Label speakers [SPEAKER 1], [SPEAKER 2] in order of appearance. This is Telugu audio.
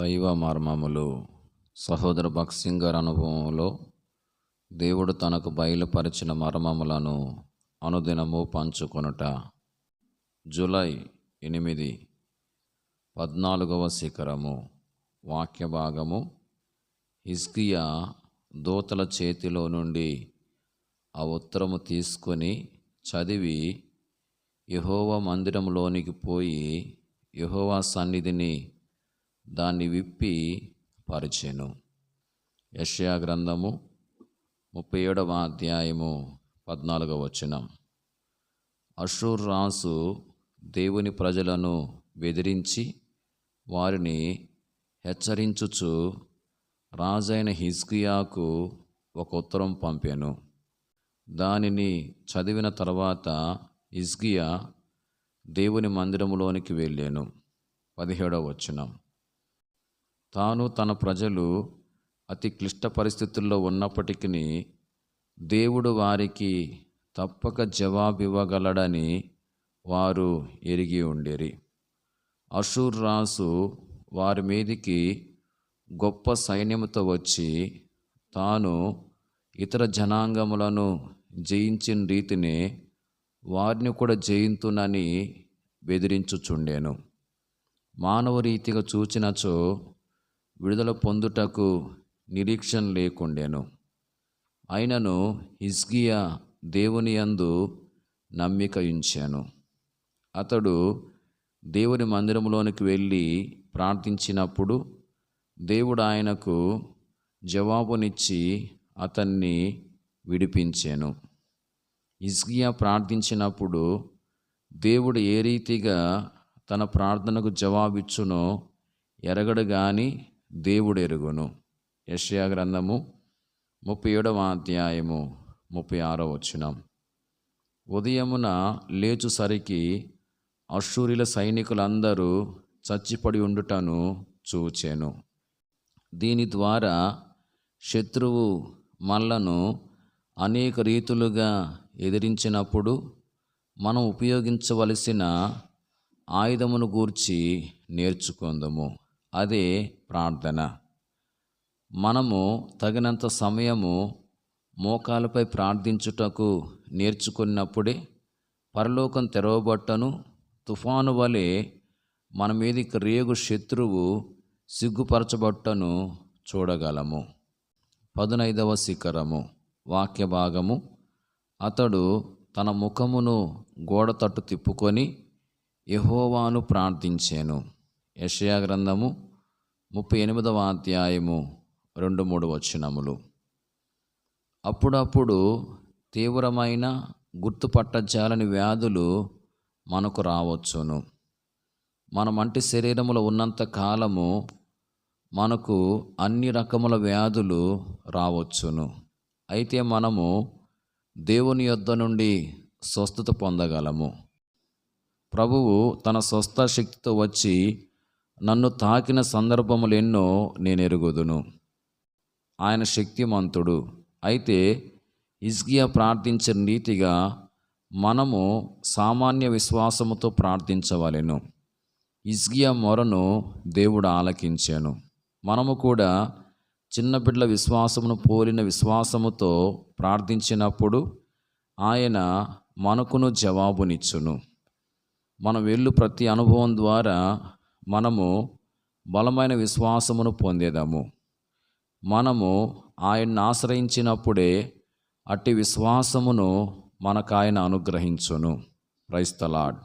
[SPEAKER 1] దైవ మర్మములు సహోదర భక్సింగ్ గారి అనుభవంలో దేవుడు తనకు బయలుపరిచిన మర్మములను అనుదినము పంచుకొనుట. జూలై ఎనిమిది పద్నాలుగవ శిఖరము వాక్య భాగము. హిస్కియా దూతల చేతిలో నుండి ఆ ఉత్తరము తీసుకొని చదివి యహోవ మందిరంలోనికి పోయి యహోవా సన్నిధిని దాన్ని విప్పి పరిచెను. యషయా గ్రంథము ముప్పై ఏడవ అధ్యాయము పద్నాలుగవ వచనం. అషూర్ రాసు దేవుని ప్రజలను బెదిరించి వారిని హెచ్చరించుచు రాజైన హిజ్కియాకు ఒక ఉత్తరం పంపాను. దానిని చదివిన తర్వాత హిజ్కియా దేవుని మందిరములోనికి వెళ్ళాను. పదిహేడవ వచనం. తాను తన ప్రజలు అతి క్లిష్ట పరిస్థితుల్లో ఉన్నప్పటికీ దేవుడు వారికి తప్పక జవాబివ్వగలడని వారు ఎరిగి ఉండేరి. అషూర్ రాసు వారి మీదికి గొప్ప సైన్యముతో వచ్చి తాను ఇతర జనాంగములను జయించిన రీతినే వారిని కూడా జయింతునని బెదిరించుచుండెను. మానవ రీతిగా చూచినచో విడుదల పొందుటకు నిరీక్షణ లేకుండెను. ఆయనను హిజ్కియా దేవుని యందు నమ్మిక ఉంచాను అతడు దేవుని మందిరంలోనికి వెళ్ళి ప్రార్థించినప్పుడు దేవుడు ఆయనకు జవాబునిచ్చి అతన్ని విడిపించాను. ఇస్గియా ప్రార్థించినప్పుడు దేవుడు ఏ రీతిగా తన ప్రార్థనకు జవాబిచ్చునో ఎరగడు కానీ దేవుడు ఎరుగును యెషయా గ్రంథము ముప్పై ఏడవ అధ్యాయము ముప్పై ఆరో వచనం. ఉదయమున లేచుసరికి అశ్షూరిల సైనికులందరూ చచ్చిపడి ఉండుటను చూచాను. దీని ద్వారా శత్రువు మల్లను అనేక రీతులుగా ఎదిరించినప్పుడు మనం ఉపయోగించవలసిన ఆయుధమును గూర్చి నేర్చుకుందాము. అదే ప్రార్థన. మనము తగినంత సమయము మోకాలపై ప్రార్థించుటకు నేర్చుకున్నప్పుడే పరలోకం తెరవబట్టను తుఫాను వలె మన మీదకి రేగు శత్రువు సిగ్గుపరచబట్టను చూడగలము. పదునైదవ శిఖరము వాక్య భాగము. అతడు తన ముఖమును గోడ తట్టు తిప్పుకొని యహోవాను ప్రార్థించాను. యషయా గ్రంథము ముప్పై ఎనిమిదవ అధ్యాయము రెండు మూడు వచనములు. అప్పుడప్పుడు తీవ్రమైన గుర్తుపట్టజాలని వ్యాధులు మనకు రావచ్చును. మన మంటి శరీరములో ఉన్నంత కాలము మనకు అన్ని రకముల వ్యాధులు రావచ్చును. అయితే మనము దేవుని యొద్ద నుండి స్వస్థత పొందగలము. ప్రభువు తన స్వస్థ శక్తితో వచ్చి నన్ను తాకిన సందర్భములు ఎన్నో నేను ఎరుగుదును ఆయన శక్తిమంతుడు. అయితే ఇజ్గియా ప్రార్థించిన రీతిగా మనము సామాన్య విశ్వాసముతో ప్రార్థించవలెను. ఇజ్గియా మొరను దేవుడు ఆలకించాను. మనము కూడా చిన్న బిడ్డల విశ్వాసమును పోలిన విశ్వాసముతో ప్రార్థించినప్పుడు ఆయన మనకును జవాబునిచ్చును. మనం వెళ్ళు ప్రతి అనుభవం ద్వారా మనము బలమైన విశ్వాసమును పొందేదాము. మనము ఆయన్ని ఆశ్రయించినప్పుడే అట్టి విశ్వాసమును మనకు ఆయన అనుగ్రహించును. క్రైస్తలాడ్